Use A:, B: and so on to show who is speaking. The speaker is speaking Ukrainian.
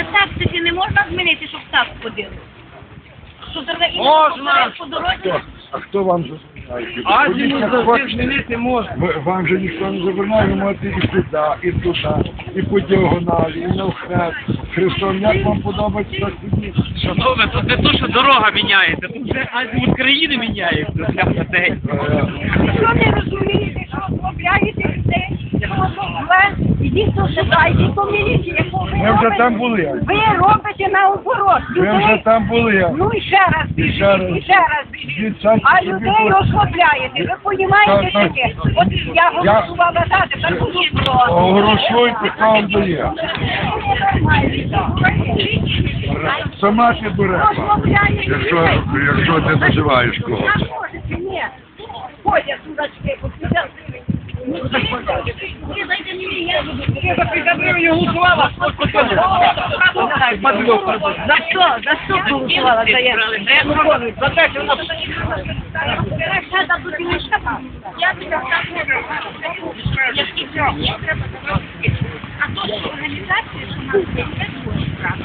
A: А так таки не можна змінити, щоб так ходили. Що дорога і
B: Можна.
A: по дорозі.
C: А хто вам забороняє?
B: А
C: Ходіть,
B: зиму
C: як
B: завжди змінити можна.
C: Ви- Вам же ніхто не забороняє, ви можете і сюди, і туди, і по діагоналі, і навхрест. Христом, як вам подобається, так.
B: Шановне, тут не то, що дорога міняється, тут вже азімут країни міняється людей.
C: Е,
A: Що не розумієте, що зробляєте людей? Що ідіть до міліції, яку ви
C: Ми вже
A: робите.
C: там були.
A: Ви робите наоборот.
C: Ви вже
A: Людей,
C: там були.
A: ну і ще раз біжіть,
C: ще раз.
A: і ще раз біжіть. А людей розслабляєте. Ви
C: Так,
A: розумієте,
C: так.
A: таке? От я голосувала за, тепер буду проти.
C: Голосуйте, хто вам дає. Сама ти дуреха. Якщо, якщо ти називаєш когось.
A: Ні. Ходять судачки, посидять. За що? За що голосувала? За я?
B: За те, що вона
A: Я не А то, що організація, що у нас це дуже справа.